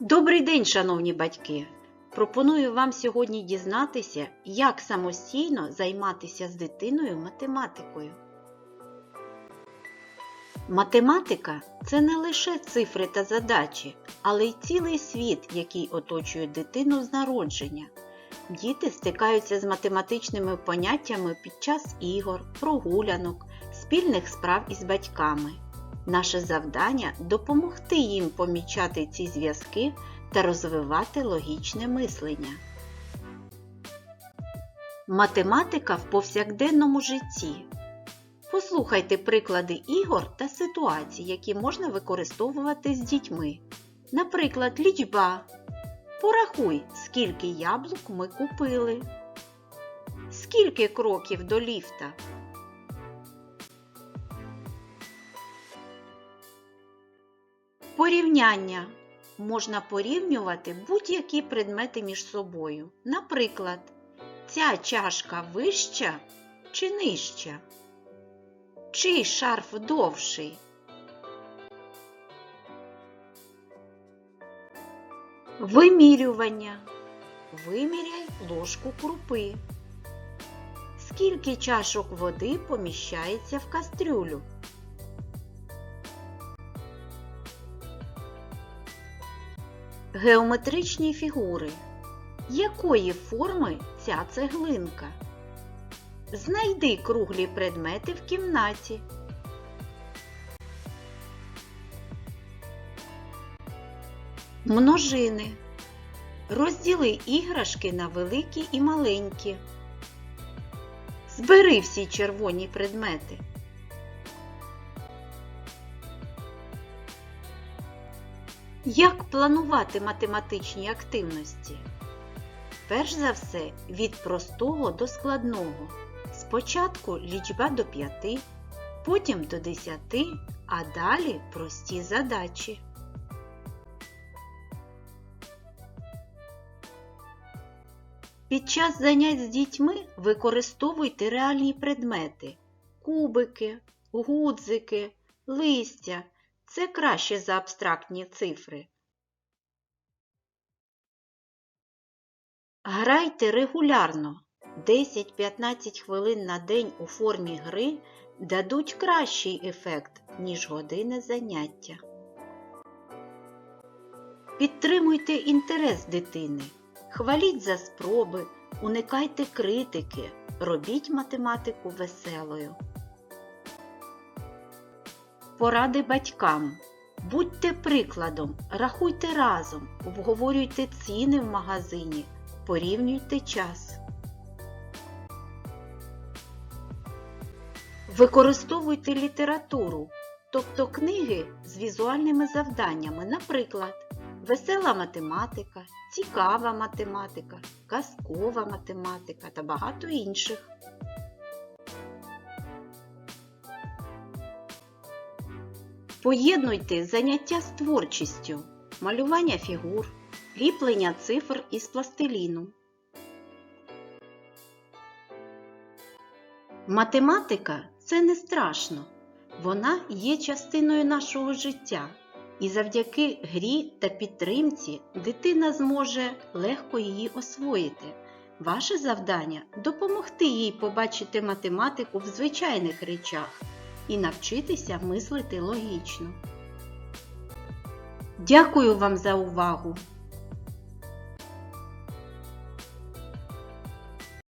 Добрий день, шановні батьки! Пропоную вам сьогодні дізнатися, як самостійно займатися з дитиною математикою. Математика це не лише цифри та задачі, але й цілий світ, який оточує дитину з народження. Діти стикаються з математичними поняттями під час ігор, прогулянок, спільних справ із батьками. Наше завдання допомогти їм помічати ці зв'язки та розвивати логічне мислення. Математика в повсякденному житті. Послухайте приклади ігор та ситуацій, які можна використовувати з дітьми. Наприклад, лічба. Порахуй, скільки яблук ми купили. Скільки кроків до ліфта? Порівняння. Можна порівнювати будь-які предмети між собою. Наприклад, ця чашка вища чи нижча? Чий шарф довший? Вимірювання. Виміряй ложку крупи. Скільки чашок води поміщається в кастрюлю? Геометричні фігури. Якої форми ця цеглинка? Знайди круглі предмети в кімнаті. Множини. Розділи іграшки на великі і маленькі. Збери всі червоні предмети. Як планувати математичні активності? Перш за все, від простого до складного. Спочатку лічба до 5, потім до 10, а далі прості задачі. Під час занять з дітьми використовуйте реальні предмети кубики, гудзики, листя. Це краще за абстрактні цифри. Грайте регулярно. 10-15 хвилин на день у формі гри дадуть кращий ефект, ніж години заняття. Підтримуйте інтерес дитини. Хваліть за спроби, уникайте критики, робіть математику веселою. Поради батькам. Будьте прикладом, рахуйте разом, обговорюйте ціни в магазині, порівнюйте час. Використовуйте літературу, тобто книги з візуальними завданнями, наприклад, весела математика, цікава математика, казкова математика та багато інших. Поєднуйте заняття з творчістю, малювання фігур, ліплення цифр із пластиліну. Математика це не страшно. Вона є частиною нашого життя, і завдяки грі та підтримці дитина зможе легко її освоїти. Ваше завдання допомогти їй побачити математику в звичайних речах і навчитися мислити логічно. Дякую вам за увагу!